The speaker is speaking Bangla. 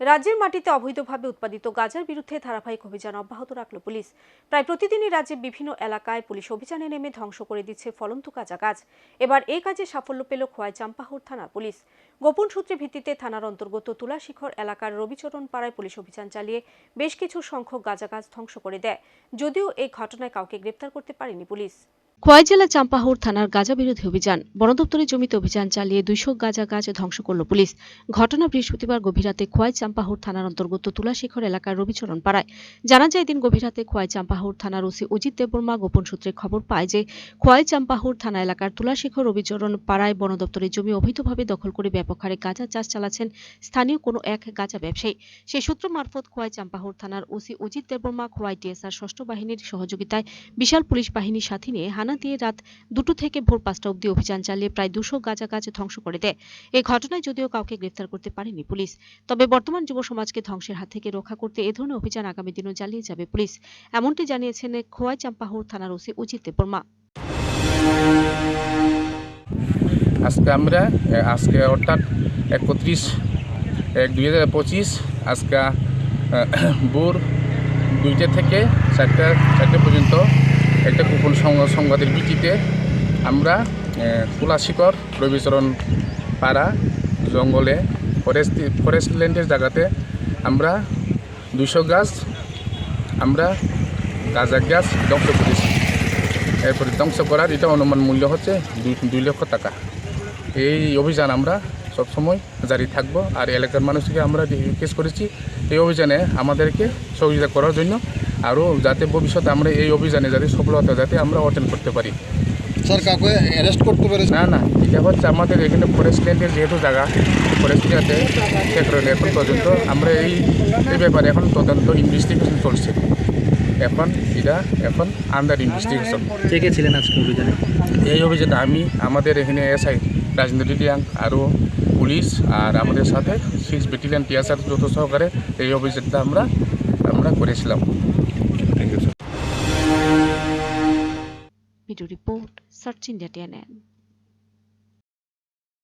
রাজ্যের মাটিতে অবৈধভাবে উৎপাদিত গাঁজার বিরুদ্ধে ধারাবাহিক অভিযান অব্যাহত রাখল পুলিশ। প্রায় প্রতিদিনই রাজ্যের বিভিন্ন এলাকায় পুলিশ অভিযানে নেমে ধ্বংস করে দিচ্ছে ফলন্ত গাঁজা গাছ। এবার এই কাজে সাফল্য পেল খোয়াই চাম্পাহুর থানার পুলিশ। গোপন সূত্রে ভিত্তিতে থানার অন্তর্গত তুলাশিখর এলাকার রবিচরণ পাড়ায় পুলিশ অভিযান চালিয়ে বেশ কিছু সংখ্যক গাঁজা গাছ ধ্বংস করে দেয়। যদিও এই ঘটনায় কাউকে গ্রেপ্তার করতে পারেনি পুলিশ। খোয়াই জেলা চাম্পাহুর থানার গাঁজা বিরোধী অভিযান। বন দপ্তরের জমিতে অভিযান চালিয়ে দুইশো গাঁজা গাছ ধ্বংস করল পুলিশ। ঘটনা বৃহস্পতিবার গভীর রাতে খোয়াই চাম্পাহুর থানার অন্তর্গত তুলাশিখর এলাকার রবিচরণ পাড়ায়। জানা যায় দিন গভীর রাতে খোয়াই চাম্পাহুর থানার ওসি অজিত দেববর্মা গোপন সূত্রে খবর পায় যে, খোয়াই চাম্পাহুর থানা এলাকার তুলাশিখর রবিচরণ পাড়ায় বন দপ্তরের জমি অবৈধভাবে দখল করে ব্যাপক হারে গাঁজা চাষ চালাচ্ছেন স্থানীয় কোনো এক গাঁজা ব্যবসায়ী। সেই সূত্র মারফত খোয়াই চাম্পাহুর থানার ওসি অজিত দেববর্মা খোয়াই টিএসআর ষষ্ঠ বাহিনীর সহযোগিতায় বিশাল পুলিশ বাহিনীর সাথে নিয়ে হানা দিয়ে রাত দুটো থেকে ভোর পাঁচটা অবধি অভিযান চালিয়ে প্রায় দুশো গাঁজা গাছ ধ্বংস করে দেয়। এই ঘটনায় যদিও কাউকে গ্রেফতার করতে পারেনি পুলিশ, তবে বর্তমান যুব সমাজকে ধ্বংসের হাত থেকে রক্ষা করতে এ ধরনের অভিযান আগামী দিনেও চালিয়ে যাবে পুলিশ, এমনটি জানিয়েছেন খোয়াই চাম্পাহুর থানার ওসি অজিত দেববর্মা। আজকে আমরা আজকে অর্থাৎ একত্রিশ এক দুই হাজার পঁচিশ, আজকে ভোর দুইটা থেকে চারটা, চারটে পর্যন্ত একটা গোপন সংবাদ সংবাদের ভিত্তিতে আমরা তুলাশিকর রবিচরণ পাড়া, জঙ্গলে, ফরেস্ট ফরেস্ট ল্যান্ডের জায়গাতে আমরা দুশো গাছ, আমরা গাঁজা গাছ ধ্বংস করেছি। এরপরে ধ্বংস করার এটা অনুমান মূল্য হচ্ছে দুই লক্ষ টাকা। এই অভিযান আমরা সবসময় জারি থাকব। আর এলাকার মানুষকে আমরা রিকোয়েস্ট করেছি, এই অভিযানে আমাদেরকে সহযোগিতা করার জন্য আরও যাতে ভবিষ্যতে আমরা এই অভিযানে যাতে সফলতা যাতে আমরা অর্জন করতে পারি। স্যার কাউকে অ্যারেস্ট করতে পেরেছে না না এটা হচ্ছে আমাদের এখানে ফরেস্ট ল্যান্ডের যেহেতু জায়গা ফরেস্ট এরিয়াতে সে কারণে এখন পর্যন্ত আমরা এই এই ব্যাপারে এখন তদন্ত ইনভেস্টিগেশন চলছে। এখন এটা এখন আন্ডার ইনভেস্টিগেশন কে কে ছিলেন আজকে অভিযানে? এই অভিযানে আমি আমাদের এখানে এসআই রাজেন্দ্র ডিডিয়াং আরও পুলিশ আর আমাদের সাথে সিক্স ব্যাটালিয়ান টিএসআর যত সহকারে এই অভিযানটা আমরা আমরা করেছিলাম। Video report search India TNN